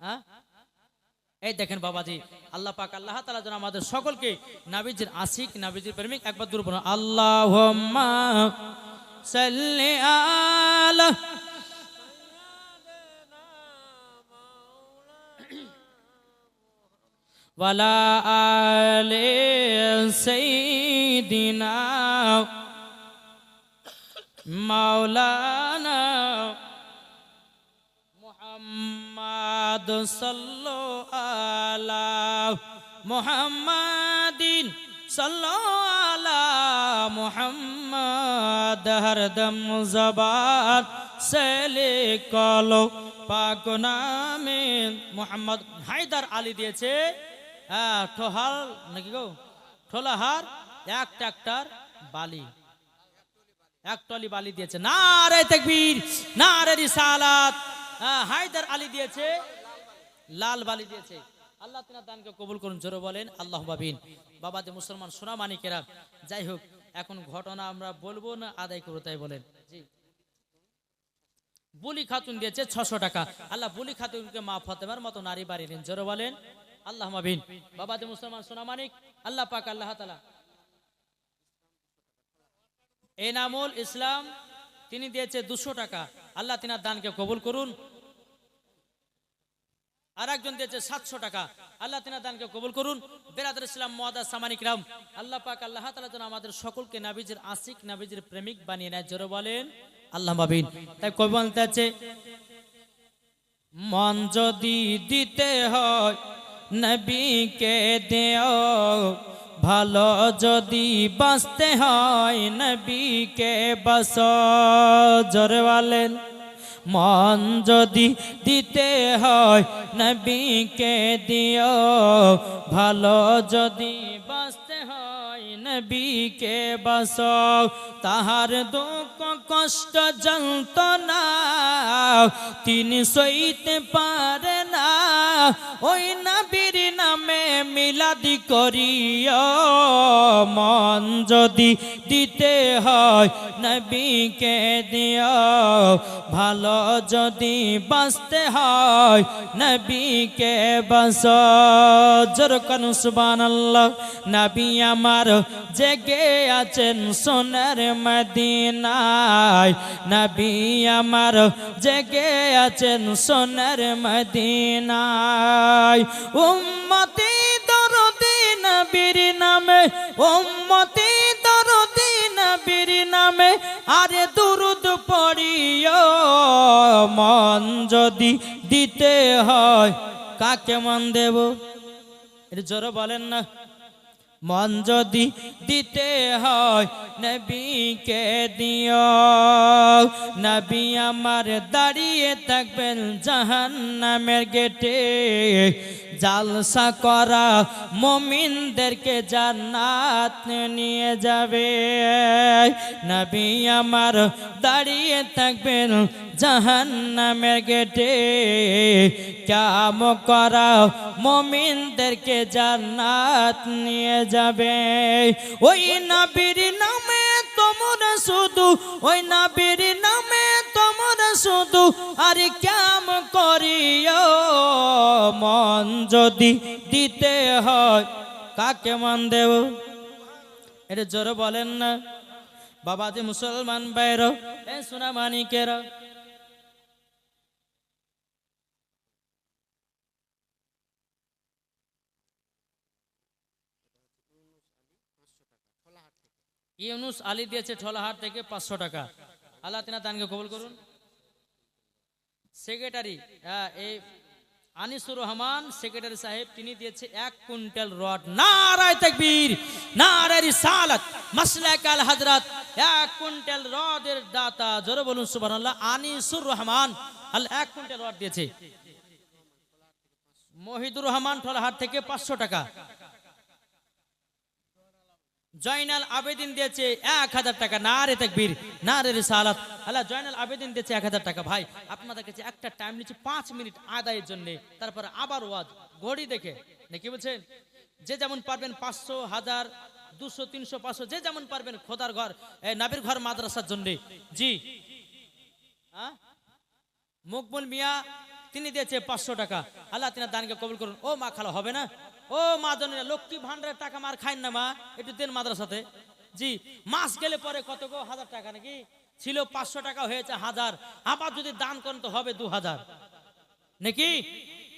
হ্যাঁ? এই দেখেন বাবাজি, আল্লাহ পাক আল্লাহ তাআলা যেন আমাদের সকলকে নাবিজির আশিক, নাবিজির প্রেমিক একবার দূর বলুন, আল্লাহুম্মা সাল্লি আলা ওয়ালা আলে সাইয়্যিদিনা মাওলানা মুহাম্মদ সাল্লো আলা মুহাম্মাদিন সাল্লো আলা মুহাম্মদ হরদম জবান সেলে কলো। পাক নামে মুহাম্মদ হায়দার আলী দিয়েছে। হ্যাঁ ঠোহাল নাকি গো? ঠোলাহার এক ট্রাক্টর বালি। এক টলি বালি দিয়েছে। না রে তকবীর না রে রিসালাত। আহ, হায়দার আলী দিয়েছে। লাল বালি দিয়েছে। আল্লাহ তিনার দানকে কবুল করুন, জোরে বলেন আল্লাহ বাবিন বাবা যে মুসলমান, সোনা মানিকেরা, যাই হোক, এখন ঘটনা আমরা বলব না, আদায় করব তাই বলেন। জি। বুলি খাতুন দিয়েছে ছশো টাকা। আল্লাহ বুলি খাতুনকে মা ফতেমার মতো নারী বাড়ি দিন, জোরে বলেন আল্লাহ মাবিন বাবা যে মুসলমান, সোনা মানিক, আল্লাহ পাক, আল্লাহ তালা এনামুল ইসলাম, তিনি দিয়েছে দুশো টাকা। আল্লাহ তিনার দানকে কবুল করুন আর একজন দিয়েছে সাতশো টাকা। আল্লাহ তিনার দানকে কবুল করুন। বেরাদুল ইসলাম মহাদা সামানিক রাম। আল্লাহ পাক আল্লাহ তালা যেন আমাদের সকলকে নাবিজের আশিক, নাবিজের প্রেমিক বানিয়ে নেয়। জোরে বলেন, আল্লাহ মাবিন তাই কবি বলতে আছে, মন যদি দিতে হয়, নবীকে দেও। ভালো যদি বাঁচতে হয়, নবীকে বাস জোরে বলেন। মন যদি দিতে হয়, নবীকে দিও। ভালো যদি বাঁচতে হয়, নবীকে বাস তাহার দুঃখ, কষ্ট, যন্ত্রণা তিনি সইতে পারে না। ওই নবীর নামে মিলাদি করিও, মন যদি দিতে হয় নবীকে দিও, ভালো যদি বাঁচতে হয় নবীকে বাস জরকান সুবহানাল্লাহ, নবী আমার জেগে আছেন সোনার মদিনায়। নবী আমার জেগে আছেন সোনার মদিনায়। উম্মতি দরদি নবীর নামে, উম্মতি দরদি নবীর নামে, আরে দুরুদ পড়িও, মন যদি দিতে হয়, কাকে মন দেব? এটা জোরে বলেন না। মন যদি দিতে হয়, নবীকে দিও। নবী আমার দাঁড়িয়ে থাকবেন জাহান নামের গেটে। জালসা করা মমিনদেরকে জান্নাত নিয়ে যাবে। নবী আমার দাঁড়িয়ে থাকবেন জাহান নামের গেটে। কাম করা মমিনদেরকে জান্নাত নিয়ে যাবে। ওই নবীর নামে তোমরা শুধু, ওই নবীর নামে তোমরা শুধু আর কাম করিও। মন যদি দিতে হয়, কাকে মন দেব? এটা জোরে বলেন না। বাবা যে মুসলমান বাইর এ সোনা মানিকেরা ইউনুস আলী দিয়েছে ঠোলাহাট থেকে পাঁচশো টাকা। আল্লাহ তিনা দানকে কবুল করুন। সেক্রেটারি হ্যাঁ এই আনিসুর রহমান, সেক্রেটারি সাহেব, তিনি দিয়েছে এক কুইন্টাল রড। নারায় তাকবীর, নারায় রিসালাত মাসলাক আল হযরত এক কুইন্টাল রডের দাতা। জোরে বলুন, সুবহানাল্লাহ, আনিসুর রহমান আল এক কুইন্টাল রড দিয়েছে। মহিদুর রহমান, ঠোলাহাট থেকে পাঁচশো টাকা। জয়নাল আবেদিন দিয়েছে এক হাজার টাকা। না রে তাকবীর না রে রিসালাত। আল্লাহ জয়নাল আবেদিন দিয়েছে এক হাজার টাকা। ভাই, আপনাদের কাছে একটা টাইম নিচ্ছে পাঁচ মিনিট আদায়ের জন্য। তারপর আবার ওয়াজ, ঘড়ি দেখে। নাকি বলছেন? যে যেমন পারবেন পাঁচশো হাজার, দুশো, তিনশো, পাঁচশো, যে যেমন পারবেন খোদার ঘর নাবির ঘর মাদ্রাসার জন্য। জি। হ্যাঁ মকবুল মিয়া, তিনি দিয়েছে পাঁচশো টাকা। আল্লাহ তিনি দানকে কবুল করুন। ও মা খালা, হবে না? ও মা জনীরা, লক্ষ্মী ভান্ডারের টাকা মার খাইন না মা, একটু দেন মাদ্রাসাতে। জি, মাস গেলে পরে কত গো? হাজার টাকা নাকি? ছিল পাঁচশো টাকা হয়েছে, হাজার। আবার যদি দান করেন তো হবে দু হাজার। নাকি?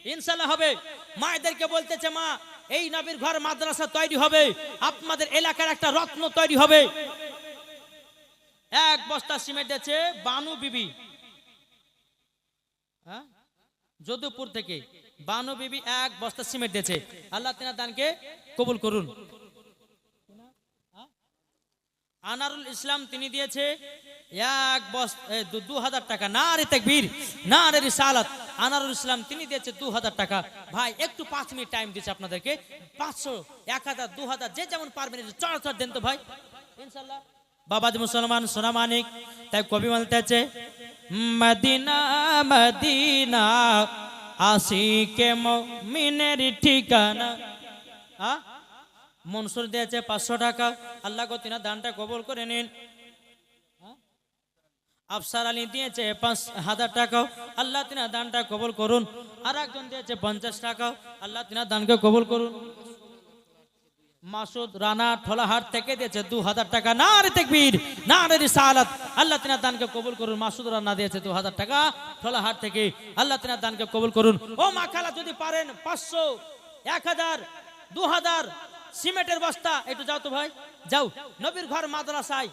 ইনশাল্লাহ হবে। মায়েদেরকে বলতেছে, মা, এই নবীর ঘর মাদ্রাসা তৈরি হবে। আপনাদের এলাকার একটা রত্ন তৈরি হবে। এক বস্তা সিমেন্ট আছে বানু বিবি। হ্যাঁ? যদুপুর থেকে বানু বিবি এক বস্তা সিমেন্ট দিয়েছে। আল্লাহ তেনার দানকে কবুল করুন? আনারুল ইসলাম তিনি দিয়েছে এক বস্তা দু হাজার টাকা। না রে তাকবীর না রে রিসালাত। আনারুল ইসলাম তিনি দিয়েছে দু হাজার টাকা। ভাই, একটু পাঁচ মিনিট টাইম দিয়েছে আপনাদেরকে। পাঁচশো, এক হাজার, দু হাজার, যে যেমন পারবেন চড় চড় দেন তো ভাই। ইনশাল্লাহ। বাবাজি মুসলমান, সোনা মানিক, তাই কবি বলতেছে, মদিনা মদিনা, আশিকে মিনের ঠিকানা। আ? মনসুর দিয়েছে পাঁচশো টাকা। আল্লাহ তিনা দানটা কবল করে নিন। আফসার আলী দিয়েছে পাঁচ হাজার টাকা। আল্লাহ তিনা দানটা কবল করুন। আর একজন দিয়েছে পঞ্চাশ টাকা। আল্লাহ তিনা দানকে কবল করুন। মাসুদ, রানা, ঠোলাহাট থেকে দিয়েছে দু হাজার টাকা। না রে তেকবীর না রে রিসালাত। আল্লাহ তিনার দানকে কবুল করুন। মাসুদ, রানা দিয়েছে দু হাজার টাকা ঠোলাহাট থেকে। আল্লাহ তিনার দানকে কবুল করুন। ও মা খালা, যদি পারেন পাঁচশো, এক হাজার, দু হাজার, সিমেন্টের বস্তা। একটু যাও তো ভাই, যাও। নবীর ঘর মাদ্রাসায়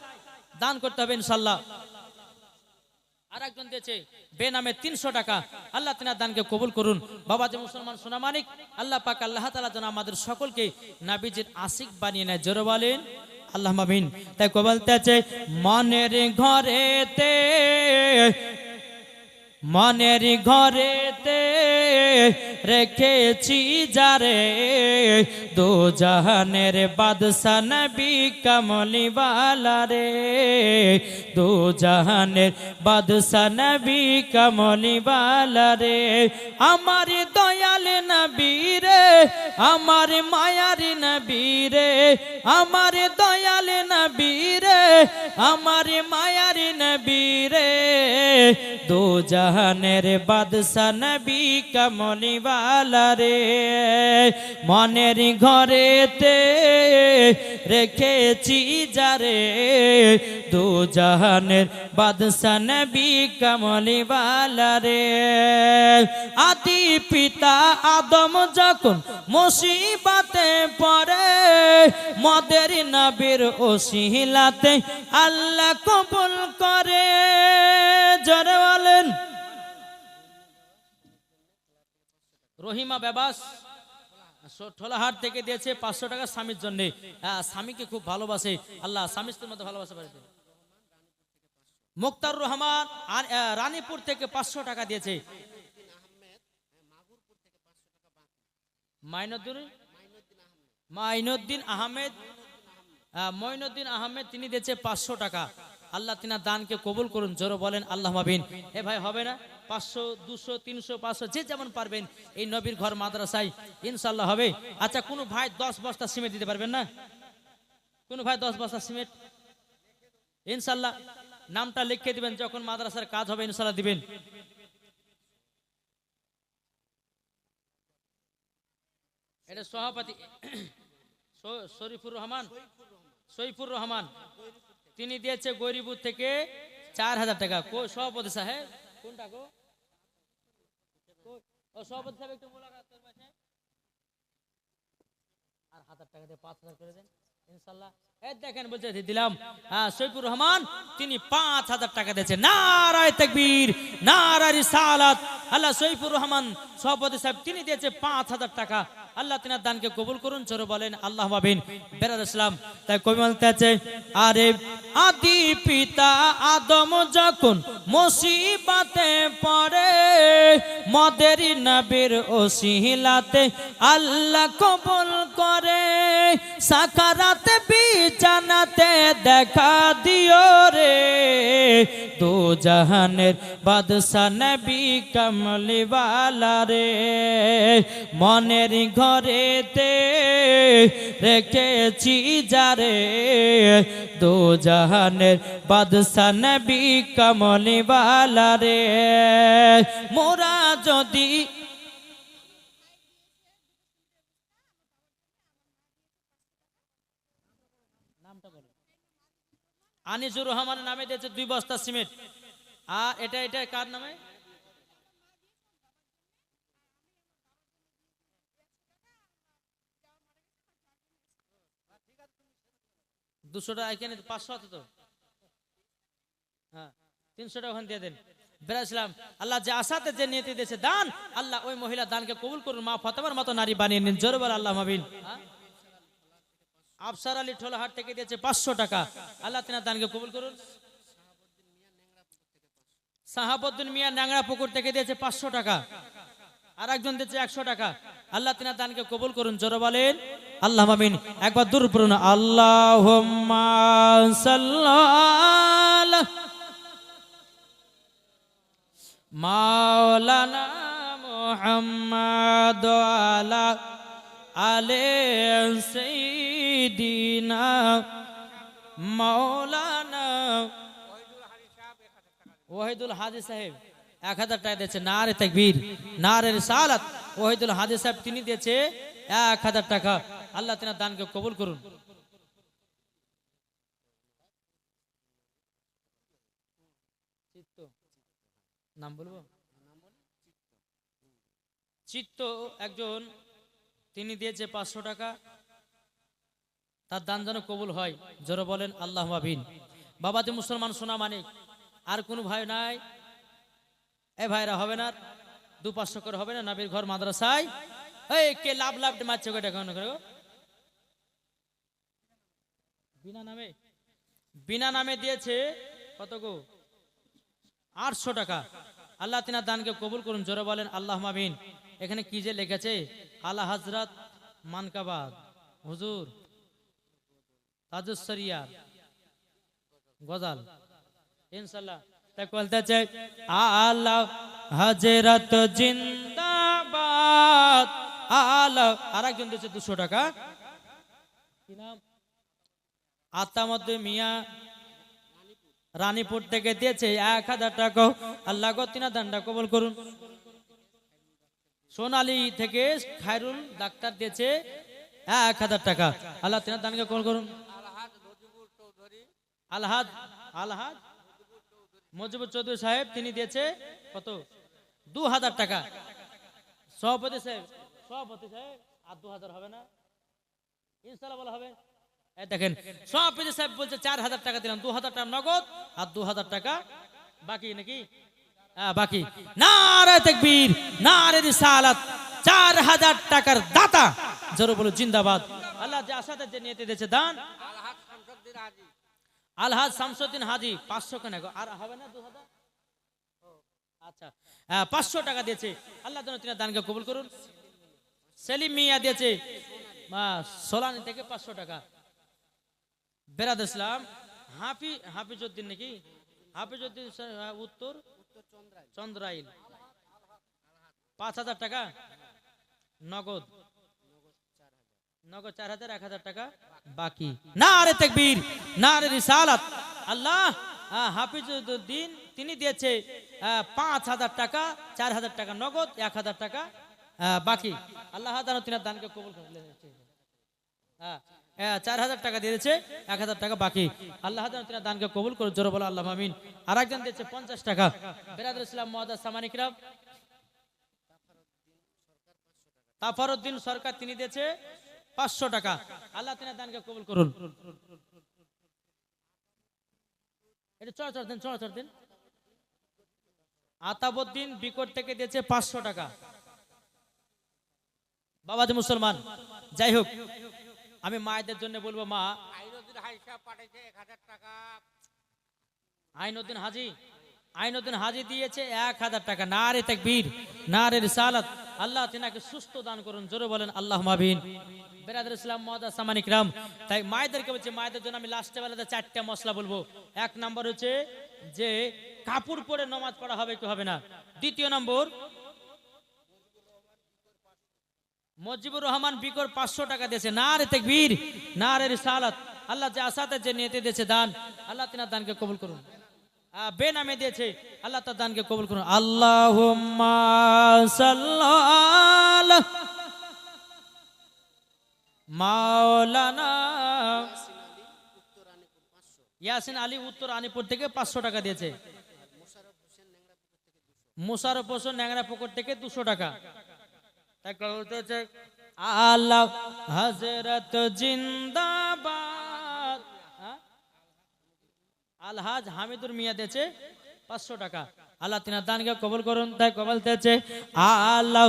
দান করতে হবে ইনশাল্লাহ। আর একজন দিয়েছে, বেনামে তিনশো টাকা। আল্লাহ তিনার দানকে কবুল করুন। বাবা যে মুসলমান সোনা মানিক, আল্লাহ পাক আল্লাহ তালা যেন আমাদের সকলকে নাবিজের আশিক বানিয়ে নেয়। জোর বলেন আল্লাহ মামিন তাই কবলতে আছে মনের ঘরেতে মনের ঘরেতে রেখেছি যারে। দো জাহানের বাদশা নবী কমলিওয়ালা রে দো জাহানের বাদশা নবী কমলিওয়ালা রে আমার দয়াল নবী রে আমার মায়ার নবী রে, আমার দয়াল নবী রে, আমার মায়ার নবী রে। দো জাহানের বাদশা নবী কমলিওয়ালা রে, মনের ঘরেতে রেখেছি যারে দো জাহানের বাদশা নবী কমলিওয়ালা রে। আদি পিতা আদম যখন মুসিবাতে পড়ে মদের নবীর ওসিলাতে আল্লাহ কবুল করে। জরে বলেন। রহিমা বেবাস ঠোলাহাট থেকে দিয়েছে পাঁচশো টাকা স্বামীর জন্য। স্বামীকে খুব ভালোবাসে। আল্লাহ স্বামী স্ত্রীর মধ্যে ভালোবাসে বাড়িতে মুক্তার রহমান রানীপুর থেকে পাঁচশো টাকা দিয়েছে। মাইনুদ্দিন মাইনুদ্দিন আহমেদ আহ, মঈনুদ্দিন আহমেদ তিনি দিয়েছে পাঁচশো টাকা। আল্লাহ তিনার দানকে কবুল করুন জোরো বলেন আল্লাহ মাবিন এ ভাই হবে না? পাঁচশো দুশো তিনশো পাঁচশো যে যেমন পারবেন এই নবীর ঘর মাদ্রাসায় ইনশাল্লাহ হবে। আচ্ছা কোনো ভাই দশ বস্তা সিমেন্ট দিতে পারবেন না? কোন ভাই দশ বস্তা সিমেন্ট? ইনশাল্লাহ নামটা লিখে দিবেন যখন মাদ্রাসার কাজ হবে ইনশাল্লাহ দিবেন। এটা সভাপতি শরীফুর রহমান সৈফুর রহমান, তিনি দিয়েছে গরিবুর থেকে চার হাজার টাকা। সভাপতি সাহেব কোনটা গো? সভাপতি সাহেব, একটু দিয়ে পাঁচ হাজার হ্যাঁ রহমান, তিনি পাঁচ হাজার টাকা দিয়েছে। নারায় তাকবীর, নারায় রিসালাত। আল্লাহ সৈফুর রহমান, সভাপতি সাহেব, তিনি দিয়েছে পাঁচ হাজার টাকা। আল্লাহ তিনার দানকে কবুল করুন চলো বলেন, আল্লাহ মাবিন বেরাদ ইসলাম, তাই কবি বলতে আছে, আরে আদি পিতা আদম যখন মুসিবাতে পড়ে, মদের নবীর ওসিলাতে আল্লাহ কবুল করে। সাকারাতে বিজানাতে দেখা দিও রে দু জাহানের বাদশা নবী কমলিওয়ালা রে, মনের ঘরেতে রেখেছি যারে দু জাহানের বাদশা নবী কমলিওয়ালা রে, মোরা যদি আনিসুর রহমান নামে দিয়েছে দুই বস্তা সিমেন্ট। আর এটা এটা কার নামে? দুশো টাকা, এখানে পাঁচশো হ্যাঁ তিনশো টাকা ওখানে দিয়ে আল্লাহ যে যে দিয়েছে দান, আল্লাহ ওই মহিলা দানকে কবুল করুন, মা ফতেমার মতো নারী বানিয়ে নিন, জোর বল আল্লাহ মাবিন? আফসার আলী ঠোলাহাট থেকে দিয়েছে পাঁচশো টাকা। আল্লাহ তিনার দানকে কবুল করুন। সাহাবুদ্দিন মিয়া ন্যাংরা পুকুর থেকে দিয়েছে পাঁচশো টাকা। আর একজন দিয়েছে একশো টাকা। আল্লাহ তিনার দানকে কবুল করুন, জোর বলেন। আল্লাহ মামিন একবার দূর পড়ুন। আল্লাহ মাওলানা মুহাম্মদ আলা আলে সাইয়্যিদিনা মাওলানা ওয়াহিদুল হাদি সাহেব, এক হাজার টাকা দিয়েছে, নারে তাকবীর, নারে রিসালাত। ওয়াহিদুল হাদি সাহেব, তিনি দিয়েছে এক হাজার টাকা। আল্লাহ তিনার দানকে কবুল করুন। নাম বলব? চিত্ত। একজন তিনি দিয়েছে পাঁচশো টাকা। তার দান যেন কবুল হয়। জোরে বলেন, আল্লাহ মাবিন বাবা যে মুসলমান সোনা মানিক আর কোনো ভাই নাই। এ ভাইরা হবে না, দু পাঁচশো করে হবে না, নাবির ঘর মাদ্রাসায়। কে লাভ লাভ মারছে গো? বিনা নামে বিনা নামে দিয়েছে কত গো? আটশো টাকা। আল্লাহ তিনার দানকে কবুল করুন, জোরে বলেন, আল্লাহ মাবিন এখানে কি যে লিখেছে? আল্লাহ হজরত মানকাবাদ। হুজুর তাজুসরিয়ার গজাল। ইনশাল্লাহ তাই বলতে চাই আল্লাহ হজরত জিন্দাবাদ। আল্লাহ আর একজন দিয়েছে দুশো টাকা। কি নাম? আত্মামদ মিয়া, রানীপুর থেকে দিয়েছে এক হাজার টাকা। আল্লাহ গতিনা দানটা কবল করুন। সোনালী থেকে খায়রুল ডাক্তার দিয়েছে এক হাজার টাকা। আল্লাহ তিনার দানকে কল করুন। আলহাদ আলহাদ, মজিবুর চৌধুরী সাহেব তিনি দিয়েছে কত? দু হাজার টাকা। সভাপতি সাহেব সভাপতি সাহেব, আর দু হাজার হবে না। ইনশাল্লাহ বলা হবে। দেখেন, সভাপতি সাহেব বলছে চার হাজার টাকা দিলাম, দু হাজার টাকা নগদ আর দু হাজার টাকা বাকি নাকি? হ্যাঁ বাকি। নারে তেকবীর নারে রিসালাত চার হাজার টাকার দাতা। জোরে বলো জিন্দাবাদ। আল্লাহ যে আশাতে যে নিয়ে দিয়েছে দান। আলহাজ শামসুদ্দিন হাজি পাঁচশো কেন? আর হবে না দু হাজার ও, আচ্ছা। হ্যাঁ, পাঁচশো টাকা দিয়েছে। আল্লাহ যেন তিনি দানকে কবুল করুন। সেলিম মিয়া দিয়েছে সোলানি থেকে পাঁচশো টাকা। বেরাদ ইসলাম হাফি হাফিজউদ্দিন নাকি? হাফিজউদ্দিন হ্যাঁ, উত্তর। চন্দ্রাইল। পাঁচ হাজার টাকা? নগদ। নগদ চার হাজার এক হাজার টাকা বাকি। না আরে তেকবীর না আরে রিসালাত। আল্লাহ আহ, হাফিজউদ্দিন তিনি দিয়েছে পাঁচ হাজার টাকা চার হাজার টাকা নগদ এক হাজার টাকা বাকি। আল্লাহ তিনার দানকে কবুল করলেন হ্যাঁ, চার হাজার টাকা দিয়েছে, এক হাজার টাকা বাকি। আল্লাহ দানকে কবুল করে জোর বলো আল্লাহ, আমিন। আর একজন দিয়েছে পঞ্চাশ টাকা। বেরাদুল ইসলাম, মহাদাস সামানিকরাম তাফারউদ্দিন সরকার, তিনি দিয়েছে পাঁচশো টাকা। আল্লাহ তিনার দানকে কবুল করুন। এটা চড়াচড় দিন চড়াচড় দিন। আতাবুদ্দিন বিকট থেকে দিয়েছে পাঁচশো টাকা। বাবাজি মুসলমান। যাই হোক আমি মায়েদের জন্য বলব মা। আইনুদ্দিন হাজি আইনুদ্দিন হাজি দিয়েছে এক হাজার টাকা। না রে তাকবীর না রে রিসালাত। আল্লাহ তিনাকে সুস্থ দান করুন জোরে বলেন আল্লাহ মাবিন বেরাদুল ইসলাম মহাদা সামানিক রাম তাই মায়েদেরকে বলছি মায়েদের জন্য আমি লাস্টে বেলাতে চারটা মশলা বলব। এক নম্বর হচ্ছে যে কাপড় পরে নমাজ পড়া হবে কি হবে না? দ্বিতীয় নম্বর মজিবুর রহমান বিকর পাঁচশো টাকা দিয়েছে। না রে তেকবীর না রে রিসালাত। আল্লাহ যে আসাতে যে নিয়তে দিয়েছে দান, আল্লাহ তিনার দানকে কবুল করুন। বেনামে দিয়েছে, আল্লাহ তার দানকে কবুল করুন। আল্লাহ মাওলানা ইয়াসিন আলী উত্তর আনিপুর থেকে পাঁচশো টাকা দিয়েছে। মুশারফ হোসেন ন্যাংরা পুকুর থেকে দুশো টাকা। হচ্ছে আল্লাহ হজরত জিন্দাবাদ। হ্যাঁ? আলহাজ হামিদুর মিয়া দিয়েছে পাঁচশো টাকা। আল্লাহ তিনার দানকে কবল করুন, তাই কবল দিয়েছে আল্লাহ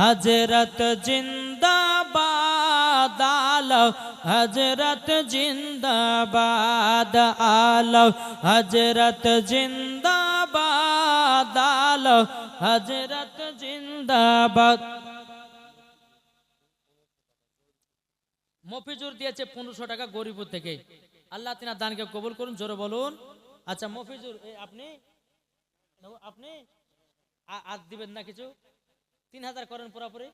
হজরত জিন্দাবাদ, আল্লাহ হজরত জিন্দাবাদ, আল্লাহ হজরত জিন্দাবাদ, আল্লাহ হজরত জিন্দাবাদ। মফিজুর দিয়েছে পনেরোশো টাকা গরিপুর থেকে। আল্লাহ তিনার দানকে কবুল করুন, জোরে বলুন। আচ্ছা মফিজুর আপনি? আপনি? আর দিবেন না কিছু? তিন হাজার করেন পুরাপুরি?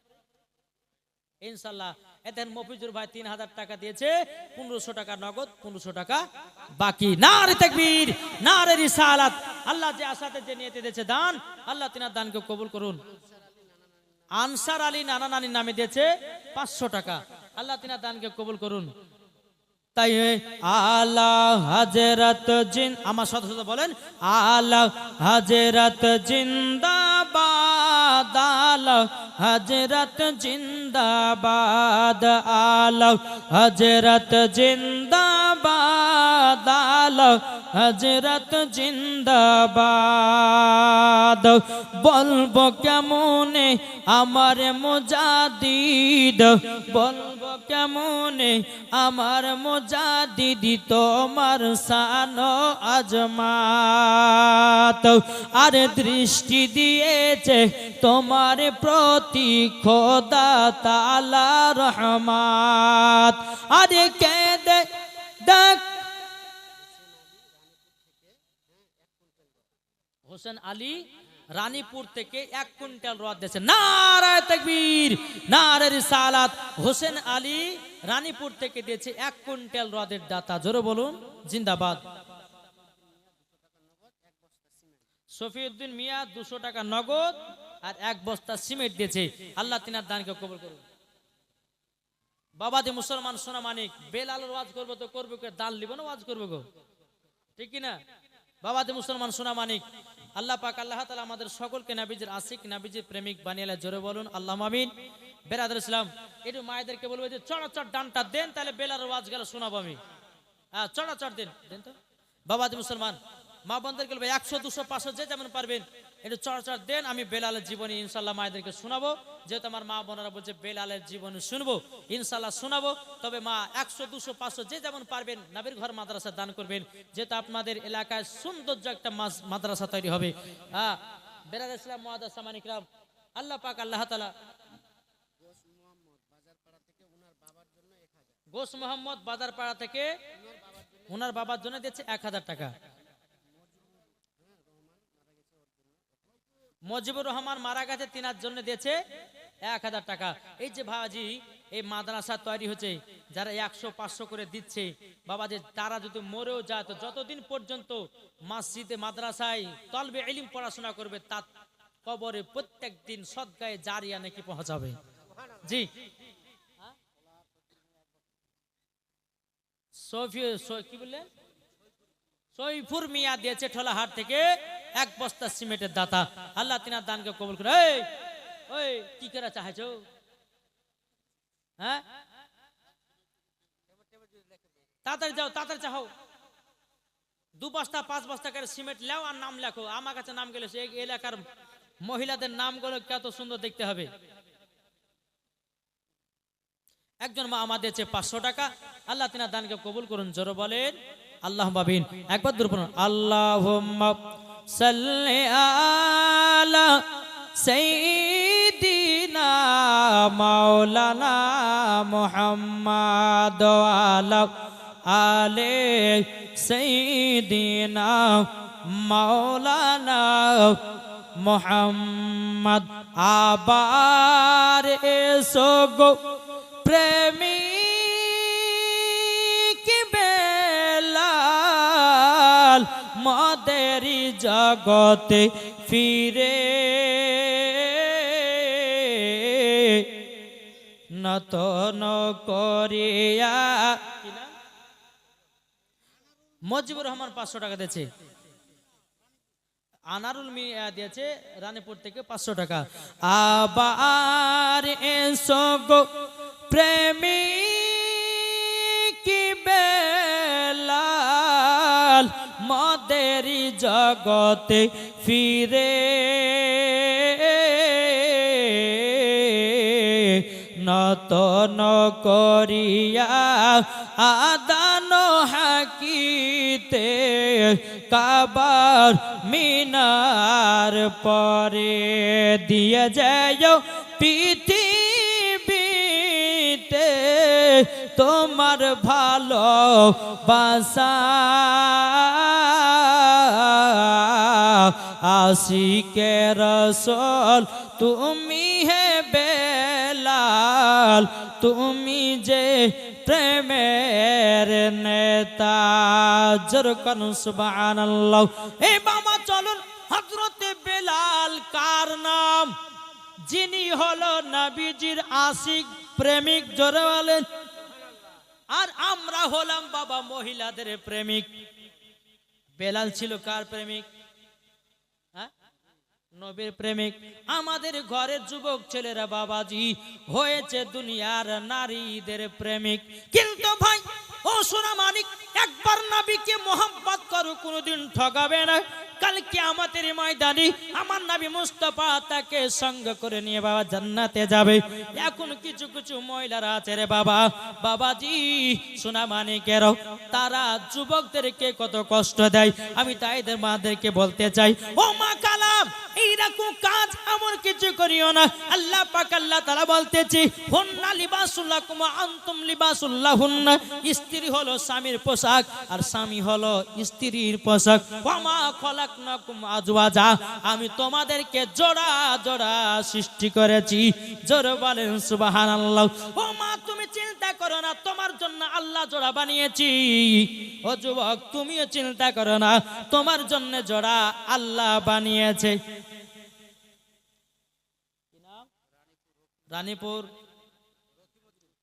ইনশাল্লাহ। এতেন মফিজুর ভাই তিন হাজার টাকা দিয়েছে, পনেরোশো টাকা নগদ, পনেরোশো টাকা বাকি। না রে তাকবীর না রে রিসালাত। আল্লাহ যে আশাতে যে নিয়ে দিয়েছে দান, আল্লাহ তিনার দানকে কবুল করুন। আনসার আলী নানা নানির নামে দিয়েছে পাঁচশো টাকা। আল্লাহ তিনা দানকে কবুল করুন। তাই আলা হাজরত জিন আমার সাথে সাথে বলেন আলা হাজরত জিন্দাবাদ আলা হজরত জিন্দাবাদ আলা হজরত জিন্দাবাদ আলা হজরত জিন্দাবাদ। বলব কেমনে আমার মুজাদিদ? বলব কেমনে আমার মুজাদিদি তোমার সানো আজমাত। আর দৃষ্টি দিয়েছে তোমার প্রতি খোদা তালা রহমাত। আরে কে দেখ দেখ হোসেন আলী রানীপুর থেকে এক কুইন্টাল রদ দিয়েছে। নারায় তাকবীর নারে রিসালাত। হোসেন আলী রানীপুর থেকে দিয়েছে এক কুইন্টাল রদের দাতা জোরে বলুন, জিন্দাবাদ। শফিউদ্দিন মিয়া দুশো টাকা নগদ আর এক বস্তা সিমেন্ট দিয়েছে। আল্লাহ তিনার দানকে কবুল করুন। বাবাদি মুসলমান সোনা মানিক, বেলাল ওয়াজ করব তো করব দান লিব না ওয়াজ করব গো? ঠিক কি না বাবাদি মুসলমান সোনা মানিক আল্লাহ পাক, আল্লাহ তালা আমাদের সকলকে নাবিজের আশিক, নাবিজের প্রেমিক বানিয়ে জোরে বলুন আল্লাহ মামিন বেরাদুল ইসলাম, একটু মায়েদেরকে বলব যে চড়াচড় ডানটা দেন, তাহলে বেলার ওয়াজ গেল শোনাবো আমি। হ্যাঁ চড়াচড় দেন দেন তো। বাবাজি মুসলমান, মা বোনদেরকে বলব একশো, দুশো, পাঁচশো, যে যেমন পারবেন। একটু চর্চার দেন, আমি বেলালের জীবনী ইনশাল্লাহ মায়েদেরকে শোনাবো। যেহেতু আমার মা বোনেরা বলছে বেলালের জীবনী শুনব ইনশাল্লাহ শোনাবো। তবে মা একশো, দুশো, পাঁচশো যে যেমন পারবেন নাবির ঘর মাদ্রাসা দান করবেন। যেহেতু আপনাদের এলাকায় সৌন্দর্য একটা মাদ্রাসা তৈরি হবে। হ্যাঁ বেরাদ ইসলাম মহাদাস সামানিকরাম আল্লাহ পাক, আল্লাহ তালা গোস মোহাম্মদ বাজারপাড়া থেকে ওনার বাবার জন্য দিচ্ছে এক হাজার টাকা। মজিবুর রহমান মারা গেছে, তিনার জন্য দিয়েছে এক হাজার টাকা। এই যে ভাজি এই মাদ্রাসা তৈরি হচ্ছে, যারা একশো, পাঁচশো করে দিচ্ছে বাবা যে তারা যদি মরেও যায়, তো যতদিন পর্যন্ত মসজিদে, মাদ্রাসায় তলবে ইলিম পড়াশোনা করবে, তার কবরে প্রত্যেক দিন সদগায়ে জারিয়া নাকি পৌঁছাবে। জি। সফি কি বললেন? সৈফুর মিয়া দিয়েছে ঠোলাহাট থেকে। এক বস্তা সিমেন্টের দাতা। আল্লাহ তিনার দানকে কবুল করে এই, ওই, কি করে চাইছো হ্যাঁ? তাড়াতাড়ি যাও, তাড়াতাড়ি চাও দু বস্তা, পাঁচ বস্তা করে সিমেন্ট লেও আর নাম লেখো। আমার কাছে নাম গেলে এই এলাকার মহিলাদের নামগুলো কত সুন্দর দেখতে হবে। একজন মা আমাদের চেয়ে পাঁচশো টাকা। আল্লাহ তিনা দানকে কবুল করুন, জোর বলেন। আল্লাহ বাবিন একবার দূর পড়ুন। আল্লাহ সাল্লি আলা সাইয়্যিদিনা মাওলানা মুহাম্মাদ আলা আলে সাইয়্যিদিনা মাওলানা মোহাম্মদ আবার এসো গো প্রেমিক মদেরি জগতে ফিরে নতন করিয়া? মজিবুর রহমান পাঁচশো টাকা দিয়েছে আনারুল মিয়া দিয়েছে রানীপুর থেকে পাঁচশো টাকা আবার এসো গো প্রেমী মদেরি জগতে ফিরে। নতন করিয়া আদান হাকিতে কাবার মিনার পরে দিয়ে যায় পৃথিবীতে। তোমার ভালো বাসা আশিকে রসল, তুমি হে বেলাল, তুমি যে প্রেমের নেতা। জোর করুন, সুবহানাল্লাহ। এই বাবা, চলুন, হযরতে বেলাল কার নাম? যিনি হলো নবীজির আশিক প্রেমিক, জোরে আর আমরা হলাম বাবা মহিলাদের প্রেমিক। বেলাল ছিল কার প্রেমিক? নবীর প্রেমিক। আমাদের ঘরের যুবক ছেলেরা বাবাজি, হয়েছে দুনিয়ার নারীদের প্রেমিক। কিন্তু ভাই, ও সোনা মানিক, একবার নবীকে মোহাম্মত করো, কোনোদিন ঠগাবে না। কালকে আমাদের ময়দানে আমার নবী মুস্তফা তাকে সঙ্গ করে নিয়ে বাবা জান্নাতে যাবে। এখন কিছু কিছু মহিলারা আছে রে বাবা। বাবাজি, সোনা মানিকেরও তারা যুবকদেরকে কত কষ্ট দেয়। আমি তাইদের মাদেরকে বলতে চাই, ও মা কালাম, এইরকম কাজ এমন কিছু করিও না। আল্লাহ পাক, আল্লাহ তারা বলতেছি, হুন্না লিবাসুল্লাহ কুমা আন্তুম লিবাসুল্লাহ হুন্না স্ত্রী হলো স্বামীর পোশাক, আর স্বামী হলো স্ত্রীর পোশাক। ওমা আজওয়াজা আমি তোমাদেরকে জোড়া জোড়া সৃষ্টি করেছি। জোর বলেন সুবহানাল্লাহ। ও মা, তুমি চিন্তা করো না, তোমার জন্য আল্লাহ জোড়া বানিয়েছি। ও যুবক, তুমিও চিন্তা করো না, তোমার জন্য জোড়া আল্লাহ বানিয়েছে। রানীপুর।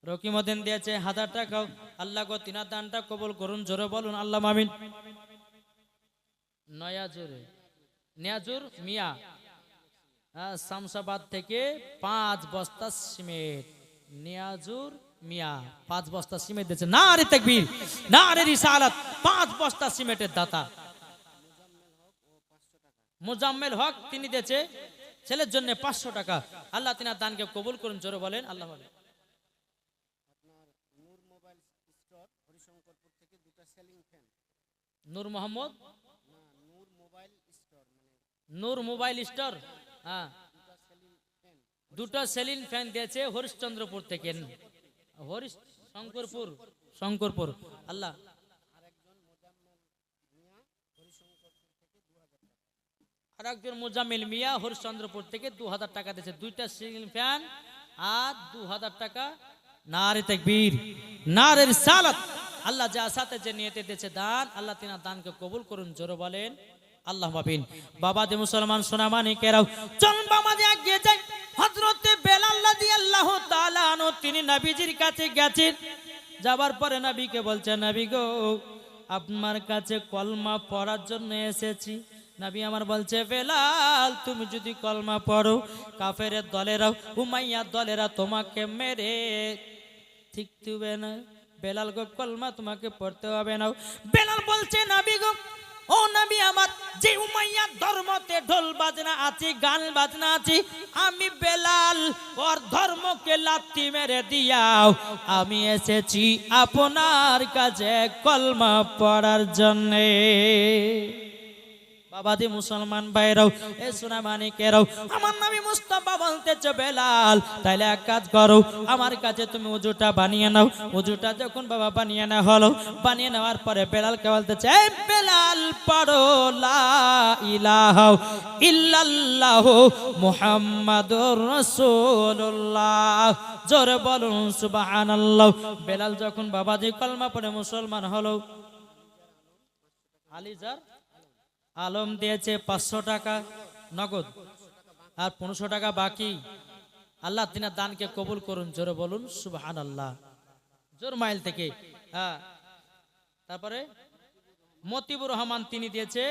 রকিমুদ্দিন দিয়েছে, হাজার টাকা। আল্লাহ তিনার দানটা কবুল করুন, জোরে বলুন, আল্লাহ মামিন। নয়াজুরে নিয়াজুর মিয়া। হ্যাঁ, শামসাবাদ থেকে পাঁচ বস্তা সিমেন্ট। নিয়াজুর মিয়া পাঁচ বস্তা সিমেন্ট দিয়েছে। না রে তাকবীর না রে রিসালাত পাঁচ বস্তা সিমেন্টের দাতা। মুজাম্মেল হক তিনি দিয়েছে ছেলের জন্য পাঁচশো টাকা। আল্লাহ তিনার দানকে কবুল করুন জোরে বলেন আল্লাহ নূর মোহাম্মদ নূর মোবাইল স্টোর হ্যাঁ। দুটো সেলিন ফ্যান দিয়েছে হরিশ্চন্দ্রপুর থেকে। হরিশ শঙ্করপুর শঙ্করপুর। আল্লাহ। আর মোজামিল মিয়া হরিশ্চন্দ্রপুর থেকে দু হাজার টাকা দিয়েছে। দুইটা সিলিং ফ্যান আর দু হাজার টাকা নারে তাকবীর। নারে রিসালাত আল্লাহ যা সাথে যে নিয়েতে দিয়েছে দান, আল্লাহ তিনা দানকে কবুল করুন, জোরে বলেন। আল্লাহ মাবিন বাবা দে মুসলমান সোনামানি কেরাও চলুন বাবা দিয়ে এগিয়ে যাই। হযরতে বেলাল রাদিয়াল্লাহু তাআলা আনহু, তিনি নবীজির কাছে গেছেন। যাবার পরে নবীকে বলছে, নবী গো, আপনার কাছে কলমা পড়ার জন্য এসেছি। নবী আমার বলছে, বেলাল, তুমি যদি কলমা পড়ো, কাফের দলেরা উমাইয়া দলেরা তোমাকে মেরে ঠিক তুবে না। বেলাল গো, কলমা তোমাকে পড়তে হবে না। বেলাল বলছে, নাবি গো, ও নবী আমার যে উমাইয়া ধর্মতে ঢোল বাজনা আছে, গান বাজনা আছে, আমি বেলাল, ওর ধর্মকে লাত্তি মেরে দিয়াও। আমি এসেছি আপনার কাছে কলমা পড়ার জন্যে। বাবাদি মুসলমান ভাইরাও, এ সোনা মানিকেরাও আমার নামে মুস্তাফা বলতেছে, বেলাল, তাইলে এক কাজ করো, আমার কাছে তুমি উজুটা বানিয়ে নাও, উজুটা যখন বাবা বানিয়ে না হলো, বানিয়ে নেওয়ার পরে বেলালকে বলতেছে এই বেলাল পড়ো লা ইলাহা ইল্লাল্লাহ মুহাম্মাদুর রাসূলুল্লাহ। জোরে বলুন, সুবহানাল্লাহ। বেলাল যখন বাবাজি কলমা পড়ে মুসলমান হলো আলিজার আলম দিয়েছে পাঁচশো টাকা নগদ। আর পনেরোশো টাকা বাকি। আল্লাহ তিনার দানকে কবুল করুন, জোরে বলুন সুবাহান আল্লাহ জোর মাইল থেকে। হ্যাঁ। তারপরে মতিবুর রহমান তিনি দিয়েছে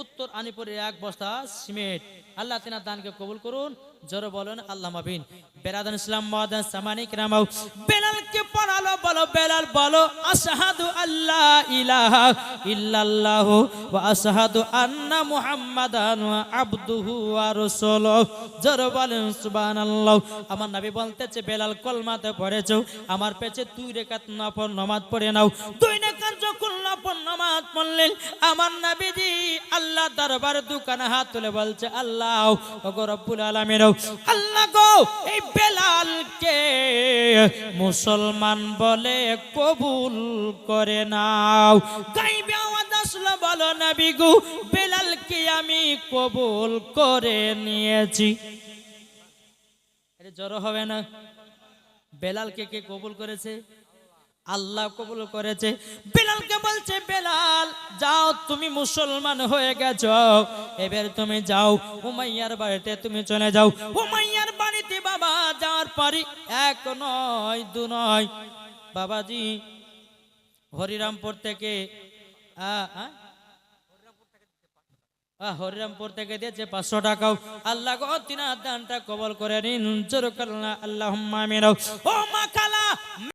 উত্তর আনিপুরের এক বস্তা সিমেন্ট। আল্লাহ তিনা দানকে কবুল করুন জোরে বলুন, আল্লাহ মাবিন বেরাদান ইসলাম মাদান সামানিক রামাও। বেলালকে পড়ালো, বলো, বেলাল, বলো, আশহাদু আল্লাহ ইলাহা ইল্লাল্লাহ ওয়া আশহাদু আন্না মুহাম্মাদান আবদুহু ওয়া রাসূলুহু। জোরে বলেন, সুবহানাল্লাহ। আমার নবী বলতেছে, বেলাল, কলমাতে পড়েছো, আমার পেছে দুই রেখাত নফল নামাজ পড়ে নাও। দুই রেখাত যখন নফল নামাজ পড়লেন, আমার নবীজি আল্লাহ দরবার দোকানে হাত তুলে বলছে, আল্লাহ, ওগো রব্বুল আলামিন আল্লাহ গো, এই বেলালকে মুসলমান বলে কবুল করে নাও। গাইবে আওয়াজ আসলো, বলো নবী গো, বেলালকে আমি কবুল করে নিয়েছি। জড়ো হবে না। বেলালকে কে কবুল করেছে? আল্লাহ কবুল করেছে। বেলালকে বলছে, বেলাল, যাও, তুমি মুসলমান হয়ে গেছ। এবার তুমি যাও, উমাইয়ার বাড়িতে তুমি চলে যাও। উমাইয়ার বাড়িতে বাবা যাওয়ার পরই এক নয়, দু নয়। বাবাজি, হরিরামপুর থেকে হরিরামপুর থেকে দিয়েছে পাঁচশো টাকাও আল্লাহ গো দানটা কবল করে নিন। জোর আল্লাহ মা